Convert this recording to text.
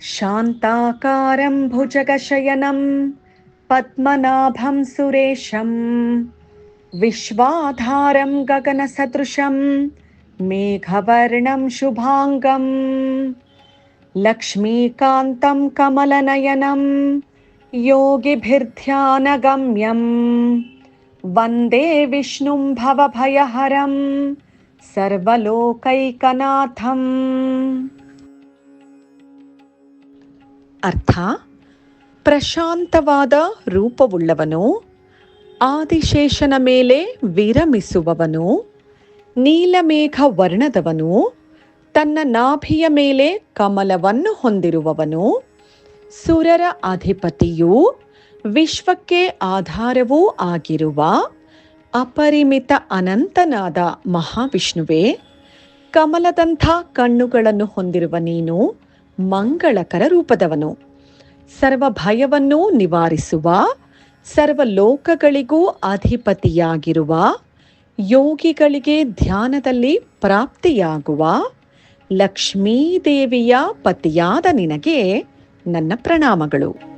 शान्ताकारं भुजगशयनं पद्मनाभं सुरेशं विश्वाधारं गगनसदृशं मेघवर्णं शुभाङ्गं लक्ष्मीकान्तं कमलनयनं योगिभिर्ध्यानगम्यं वन्दे विष्णुं भवभयहरं सर्वलोकैकनाथम् ಅರ್ಥ? ಪ್ರಶಾಂತವಾದ ರೂಪವುಳ್ಳವನು, ಆದಿಶೇಷನ ಮೇಲೆ ವಿರಮಿಸುವವನು ನೀಲಮೇಘ ವರ್ಣದವನು ತನ್ನ ನಾಭಿಯ ಮೇಲೆ ಕಮಲವನ್ನು ಹೊಂದಿರುವವನು, ಸುರರ ಅಧಿಪತಿಯು ವಿಶ್ವಕ್ಕೆ ಆಧಾರವೂ ಆಗಿರುವ ಅಪರಿಮಿತ ಅನಂತನಾದ ಮಹಾವಿಷ್ಣುವೆ, ಕಮಲದಂಥ ಕಣ್ಣುಗಳನ್ನು ಹೊಂದಿರುವ ನೀನು ಮಂಗಳಕರ ರೂಪದವನು. ಸರ್ವ ಭಯವನ್ನೂ ನಿವಾರಿಸುವ ಸರ್ವ ಲೋಕಗಳಿಗೂ ಅಧಿಪತಿಯಾಗಿರುವ, ಯೋಗಿಗಳಿಗೆ ಧ್ಯಾನದಲ್ಲಿ ಪ್ರಾಪ್ತಿಯಾಗುವ ಲಕ್ಷ್ಮೀದೇವಿಯ ಪತಿಯಾದ ನಿನಗೆ ನನ್ನ ಪ್ರಣಾಮಗಳು.